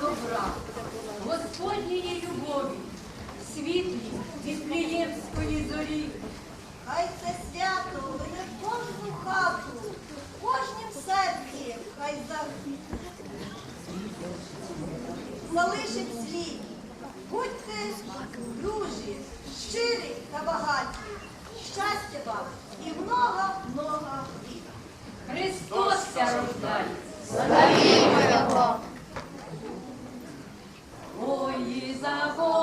добра, Господньої любові, світлі від Пліємської зорі. Хай це свято вине в кожну хату, в кожнім серці, хай завжди. залишить слід. Будьте дружі, щирі та багаті. Щастя вам і много-много літ. Христос рождає. Славімо Його! love.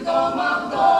вдома.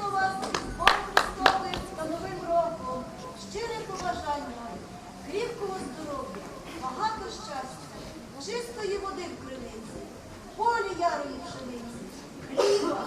Вітаємо вас, Бог Христовий, та Новим роком. Щире побажання, кріпкого здоров'я, багато щастя, чистої води в криниці, полі ярої пшениці, хліба.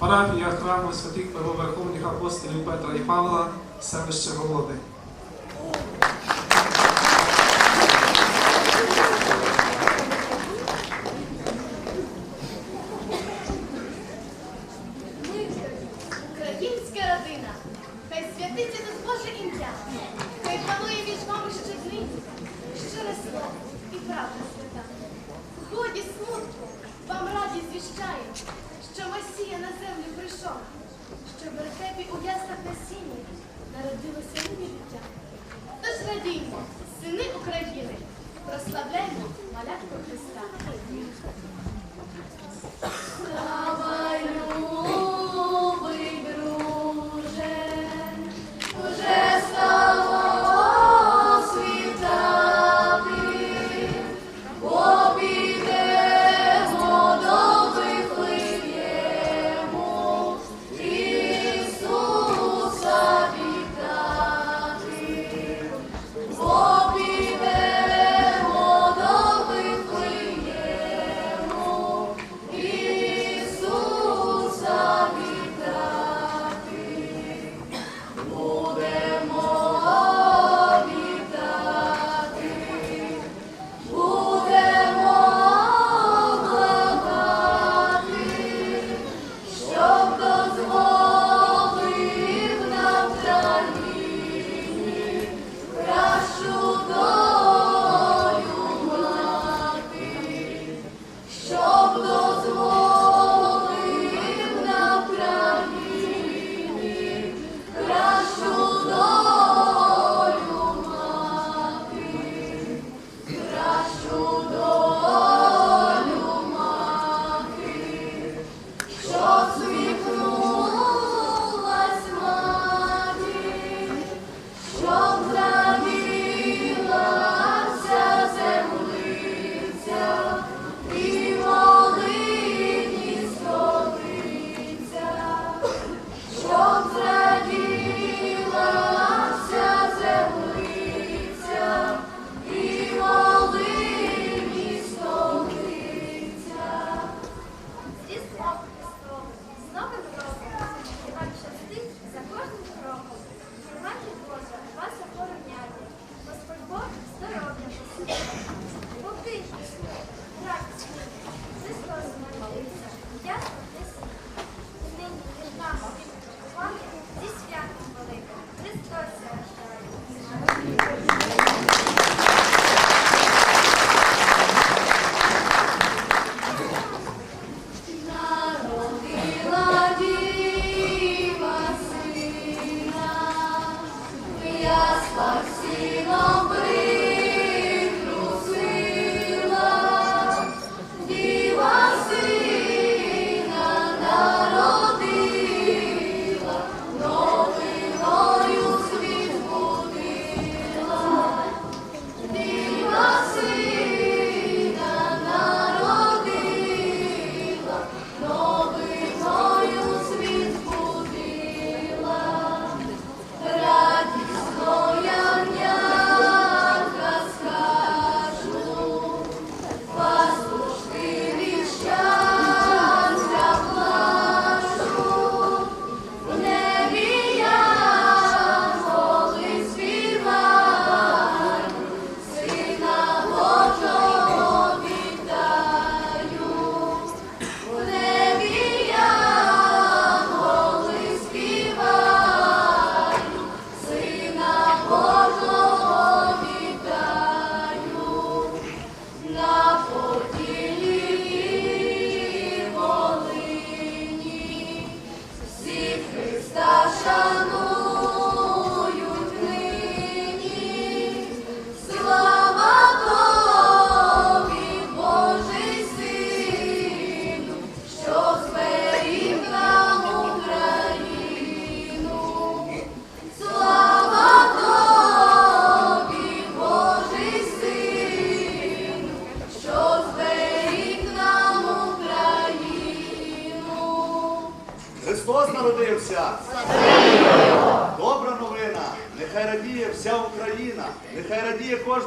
Парафія храму святих Первоверховних апостолів Петра і Павла, селище Володи.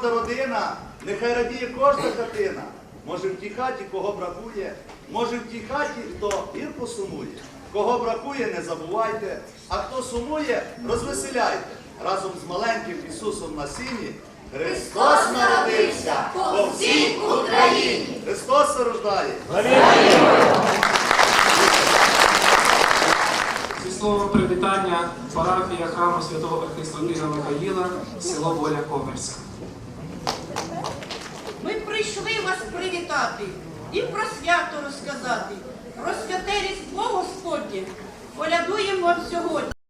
Кожна родина, нехай радіє кожна хатина. Може в тій хаті кого бракує, може в тій хаті хто гірко сумує. Кого бракує, не забувайте, а хто сумує, розвеселяйте. Разом з маленьким Ісусом на сіні Христос народився по всій Україні. Христос рождає. Зі словом привітання парафія храму святого архістратига Михаїла, село Воля Коверська. Ми прийшли вас привітати і про свято розказати, про святе Різдво Господнє. Полядуємо вам сьогодні.